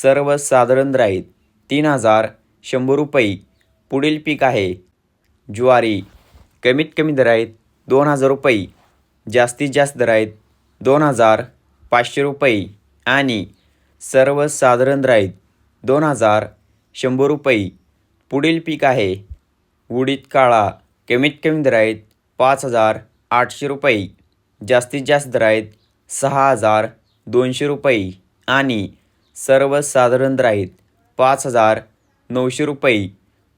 सर्वसाधारण साधारण आहेत तीन हजार शंभर रुपये. पुढील पीक आहे. ज्वारी. कमीत कमी दर आहेत दोन हजार रुपये. जास्तीत जास्त दर आहेत दोन हजार पाचशे रुपये. आणि सर्वसाधारण साधारण आहेत दोन हजार शंभर रुपये. पुढील पीक आहे. उडीद काळा. कमीत कमी दर आहेत पाच हजार आठशे रुपये. जास्तीत जास्त दर आहेत सहा हजार दोनशे रुपये. आणि सर्वसाधारण राहीत आहेत पाच हजार नऊशे रुपये.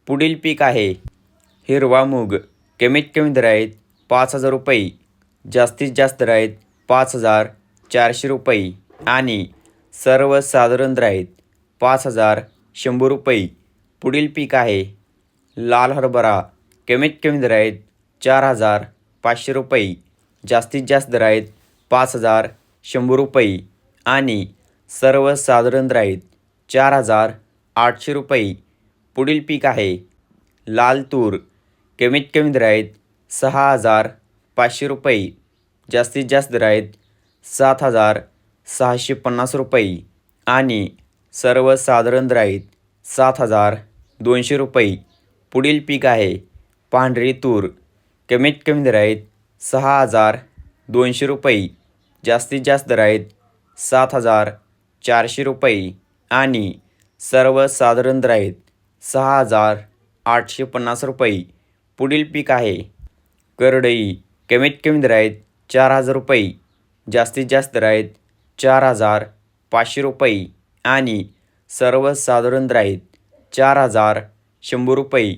पुढील पीक आहे. हिरवा मूग. कमीत कमी दर आहेत पाच हजार रुपये. जास्तीत जास्त दर पाच हजार चारशे रुपये. आणि सर्वसाधारण दर आहेत पाच हजार शंभर रुपये. पुढील पीक आहे. लाल हरभरा. कमीत कमी दर आहेत चार हजार पाचशे रुपये. जास्तीत जास्त दर आहेत पाच हजार शंभर रुपये. आणि सर्वसाधारण राहीत चार हजार आठशे रुपये. पुढील पीक आहे लाल तूर कमीत कमी दर आहेत सहा हजार पाचशे रुपये. जास्तीत जास्त दर आहेत सात हजार सहाशे पन्नास रुपये. आणि सर्वसाधारण राहीत सात हजार दोनशे रुपये. पुढील पीक आहे पांढरी तूर. कमीत कमी दर आहेत सहा हजार दोनशे रुपये. जास्तीत जास्त दर आहेत सात हजार चारशे रुपये आणि सर्वसाधारण दर सहा हजार आठशे पन्नास रुपये. पुढील पीक आहे. करडई कमीत कमी दर आहेत चार हजार रुपये. जास्तीत जास्त दर चार हजार पाचशे रुपये आणि सर्वसाधारण दर चार हजार शंभर रुपये.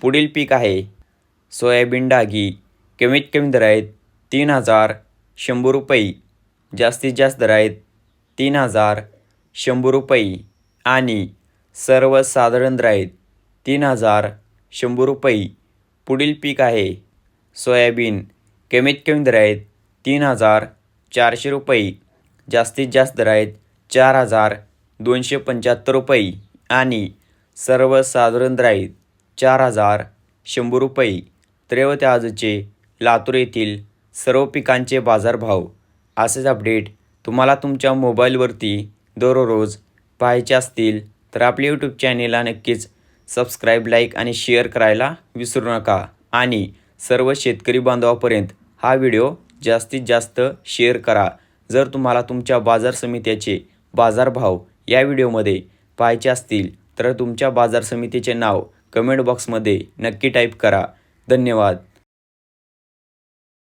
पुढील पीक आहे. सोयाबीन डागी कमीत कमी दर आहेत तीन हजार शंभर रुपये. जास्तीत जास्त दर आहेत तीन हजार शंभर रुपये आणि सर्वसाधारण राईत तीन हजार शंभर रुपये. पुढील पीक आहे सोयाबीन. कमीत कमी दर आहेत तीन हजार चारशे रुपये. जास्तीत जास्त दर आहेत चार हजार दोनशे पंच्याहत्तर रुपये आणि सर्वसाधारण राईत चार हजार शंभर रुपये. तर आजचे लातूर येथील सर्व पिकांचे बाजारभाव असेच अपडेट तुम्हाला तुमच्या मोबाईलवरती दररोज पाहायचे असतील तर आपल्या यूट्यूब चॅनेलला नक्कीच सबस्क्राईब लाईक आणि शेअर करायला विसरू नका. आणि सर्व शेतकरी बांधवापर्यंत हा व्हिडिओ जास्तीत जास्त शेअर करा. जर तुम्हाला तुमच्या बाजार समित्याचे बाजारभाव या व्हिडिओमध्ये पाहायचे असतील तर तुमच्या बाजार समितीचे नाव कमेंट बॉक्समध्ये नक्की टाईप करा. धन्यवाद.